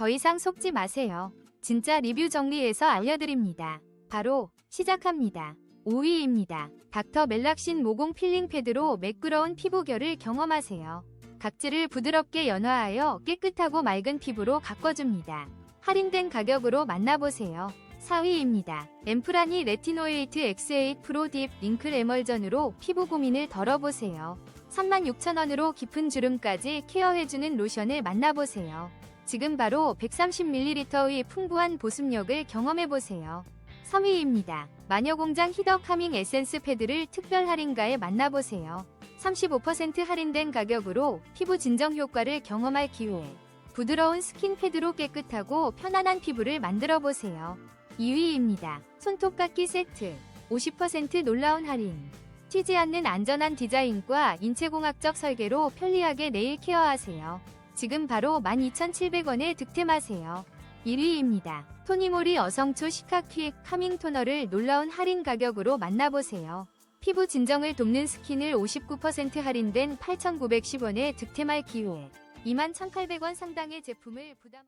더 이상 속지 마세요. 진짜 리뷰 정리해서 알려드립니다. 바로 시작합니다. 5위입니다. 닥터 멜락신 모공 필링 패드로 매끄러운 피부결을 경험하세요. 각질을 부드럽게 연화하여 깨끗하고 맑은 피부로 가꿔줍니다. 할인된 가격으로 만나보세요. 4위입니다. 엠프라니 레티노에이트 X8 프로 딥 링클 에멀전으로 피부 고민을 덜어보세요. 36,000원으로 깊은 주름까지 케어해주는 로션을 만나보세요. 지금 바로 130ml의 풍부한 보습력을 경험해보세요. 3위입니다. 마녀공장 히더 카밍 에센스 패드를 특별 할인가에 만나보세요. 35% 할인된 가격으로 피부 진정 효과를 경험할 기회. 부드러운 스킨 패드로 깨끗하고 편안한 피부를 만들어 보세요. 2위입니다. 손톱 깎기 세트. 50% 놀라운 할인. 튀지 않는 안전한 디자인과 인체공학적 설계로 편리하게 네일 케어하세요. 지금 바로 12,700원에 득템하세요. 1위입니다. 토니모리 어성초 시카퀴 카밍 토너를 놀라운 할인 가격으로 만나보세요. 피부 진정을 돕는 스킨을 59% 할인된 8,910원에 득템할 기회. 21,800원 상당의 제품을 부담